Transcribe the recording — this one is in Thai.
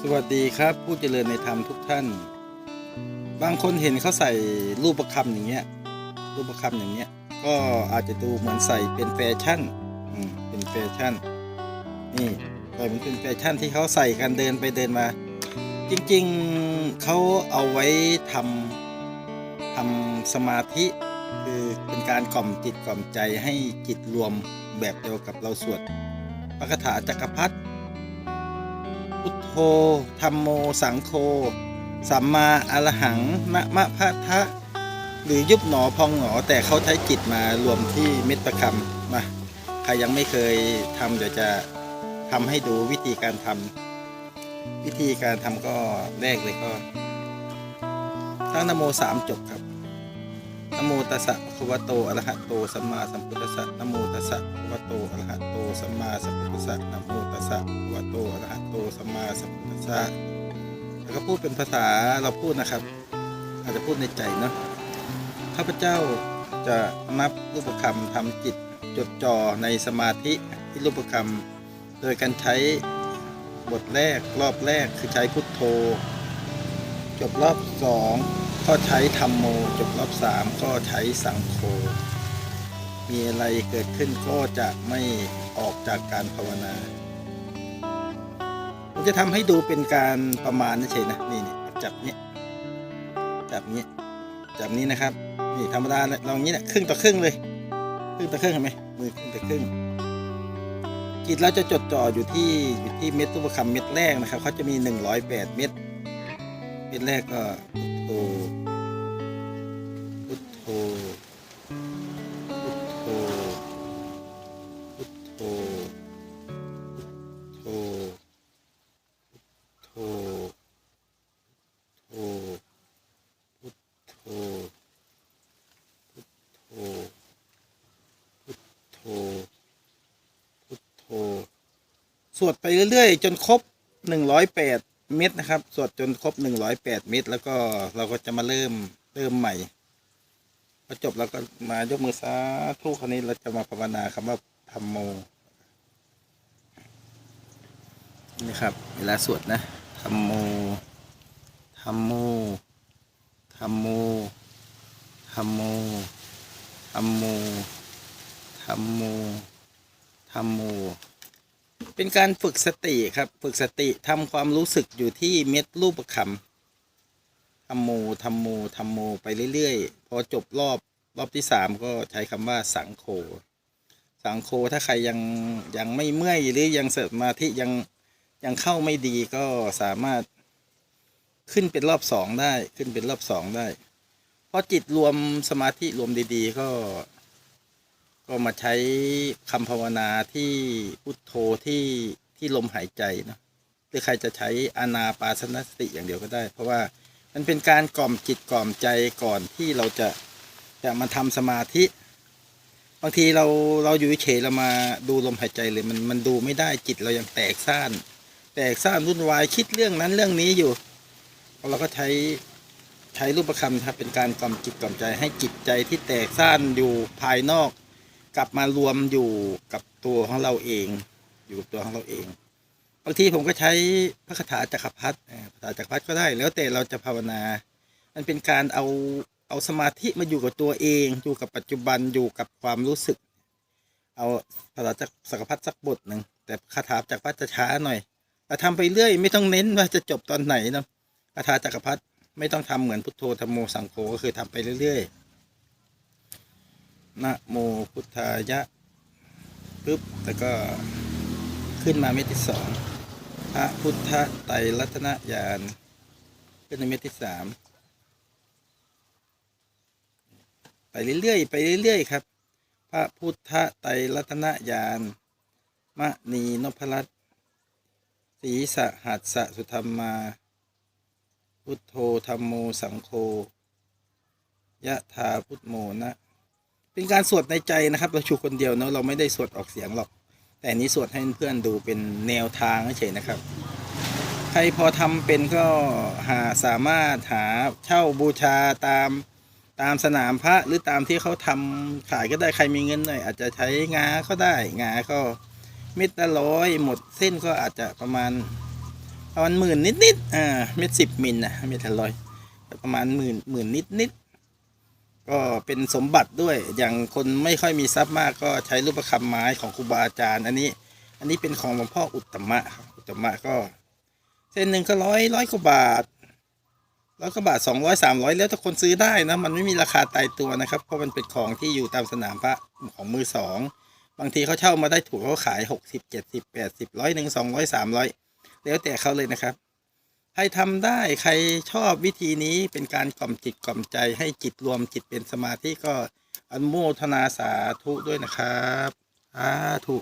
สวัสดีครับผู้เจริญในธรรมทุกท่าน บางคนเห็นเขาใส่รูปประคำอย่างเงี้ย รูปประคำอย่างเงี้ย ก็อาจจะดูเหมือนใส่เป็นแฟชั่นอืมเป็นแฟชั่น นี่ใส่เป็นแฟชั่นที่เขาใส่กันเดินไปเดินมา จริงๆเขาเอาไว้ทำทำสมาธิคือเป็นการกล่อมจิตกล่อมใจให้จิตรวมแบบเดียวกับเราสวดพระคาถาจักรพรรดิ พุทโธธรรมโมสังโฆสัมมาอรหังมะมะพะทะ หรือยุบหนอพองหนอแต่เขาใช้จิตมารวมที่เม็ดประคำมาใครยังไม่เคยทำเดี๋ยวจะทำให้ดูวิธีการทำวิธีการทำก็แรกเลยก็ทั้งนโมสามจบครับ นโมตัสสะภะคะวะโตอะระหะโตสัมมาสัมพุทธัสสะนโมตัสสะภะคะวะโตอะระหะโตสัมมาสัมพุทธัสสะนโมตัสสะภะคะวะโตอะระหะโตสัมมาสัมพุทธัสสะแล้วก็พูดเป็นภาษาเราพูดนะครับ อาจจะพูดในใจเนาะข้าพเจ้าจะนับรูปคำทำจิตจดจ่อในสมาธิที่รูปคำโดยการใช้บทแรกรอบแรกคือใช้พุทโธ จบรอบสอง ก็ใช้ธรรมโมจบรอบสามก็ใช้สังโฆมีอะไรเกิดขึ้นก็จะไม่ออกจากการภาวนาผมจะทำให้ดูเป็นการประมาณเฉยนะนี่นี่จับนี้จับนี้จับนี้นะครับ นี่ธรรมดาลองนี้นะครึ่งต่อครึ่งเลย ครึ่งต่อครึ่งเห็นไหมมือครึ่งต่อครึ่งจิตเราจะจดจ่ออยู่ที่อยู่ที่เม็ดตุบคำเม็ดแรกนะครับเขาจะมี 108 เม็ด เม็ดแรกก็พุทโธพุทโธพุทโธพุทโธพุทโธพุทโธพุทโธพุทโธพุทโธพุทโธสวดไปเรื่อยๆ จนครบ108 เม็ดนะครับ สวดจนครบ108เม็ดแล้วก็เราก็จะมาเริ่มเริ่มใหม่พอจบแล้วก็มายกมือสาธุคราวนี้เราจะมาภาวนาคำว่าธรรมโมนี่ครับ เวลาสวดนะธรรมโมธรรมโมธรรมโมธรรมโมธรรมโมธรรมโมธรรมโม เป็นการฝึกสติครับ ฝึกสติทำความรู้สึกอยู่ที่เม็ดรูปประคำธรรมโมธรรมโมธรรมโมไปเรื่อยๆ พอจบรอบรอบที่สามก็ใช้คำว่าสังโฆสังโฆถ้าใครยังยังไม่เมื่อยหรือยังสมาธิยังยังเข้าไม่ดีก็สามารถขึ้นเป็นรอบสองได้ขึ้นเป็นรอบสองได้พอจิตรวมสมาธิรวมดี ๆ ก็ ก็มาใช้คำภาวนาที่พุทโธที่ที่ลมหายใจเนะหรือใครจะใช้อานาปาสนสติอย่างเดียวก็ได้ เพราะว่ามันเป็นการกล่อมจิตกล่อมใจก่อนที่เราจะจะมาทำสมาธิ บางทีเราเราอยู่เฉยเรามาดูลมหายใจเลยมันมันดูไม่ได้จิตเรายังแตกซ่าน แตกซ่านวุ่นวายคิดเรื่องนั้นเรื่องนี้อยู่ เราก็ใช้ใช้รูปประคำครับเป็นการกล่อมจิตกล่อมใจให้จิตใจที่แตกซ่านอยู่ภายนอก กลับมารวมอยู่กับตัวของเราเอง อยู่กับตัวของเราเอง บางทีผมก็ใช้พระคาถาจักรพรรดิคาถาจักรพรรดิก็ได้ แล้วแต่เราจะภาวนา มันเป็นการเอาเอาสมาธิมาอยู่กับตัวเอง อยู่กับปัจจุบันอยู่กับความรู้สึก เอาภาษาจักจักพรรดิสักบทหนึ่งแต่คาถาจักรพรรดิจะช้าหน่อยแต่ทำไปเรื่อยไม่ต้องเน้นว่าจะจบตอนไหนนะคาถาจักรพรรดิไม่ต้องทำเหมือนพุทโธธรรมโมสังโฆก็คือทำไปเรื่อยๆ นะโมพุทธายะปึ๊บแล้วก็ขึ้นมาเม็ดที่สองพระพุทธไตรรัตนญาณเป็นในเม็ดที่สามไปเรื่อยๆไปเรื่อยๆครับ พระพุทธไตรรัตนญาณมณีนพรัตน์ศรีสหัสสะสุธรรมา พุทโธธรรมโมสังโฆยะธาพุทโมนะ เป็นการสวดในใจนะครับ เราชูคนเดียวเนาะเราไม่ได้สวดออกเสียงหรอก แต่นี้สวดให้เพื่อนดูเป็นแนวทางเฉยนะครับ ใครพอทำเป็นก็หาสามารถหาเช่าบูชาตามตามสนามพระหรือตามที่เขาทำขายก็ได้ใครมีเงินหน่อยอาจจะใช้งาก็ได้งาก็เม็ดละร้อยหมดเส้นก็อาจจะประมาณประมาณหมื่นนิดๆอ่าเม็ดสิบมิลนะเม็ดละร้อยประมาณหมื่นหมื่นนิดๆ ก็เป็นสมบัติด้วยอย่างคนไม่ค่อยมีทรัพย์มากก็ใช้รูปประคำไม้ของครูบาอาจารย์ อันนี้ อันนี้เป็นของหลวงพ่ออุตตมะครับอุตตมะก็ เส้นหนึ่งก็ร้อยร้อยกว่าบาทร้อยกว่าบาทสองร้อยสามร้อยแล้วถ้าคนซื้อได้นะมันไม่มีราคาตายตัวนะครับ เพราะมันเป็นของที่อยู่ตามสนามพระของมือสองบางทีเขาเช่ามาได้ถูกเขาขายหกสิบเจ็ดสิบแปดสิบร้อยหนึ่งสองร้อยสามร้อยแล้วแต่เขาเลยนะครับ ใครทำได้ใครชอบวิธีนี้เป็นการกล่อมจิตกล่อมใจให้จิตรวมจิตเป็นสมาธิก็อนุโมทนาสาธุด้วยนะครับสาธุ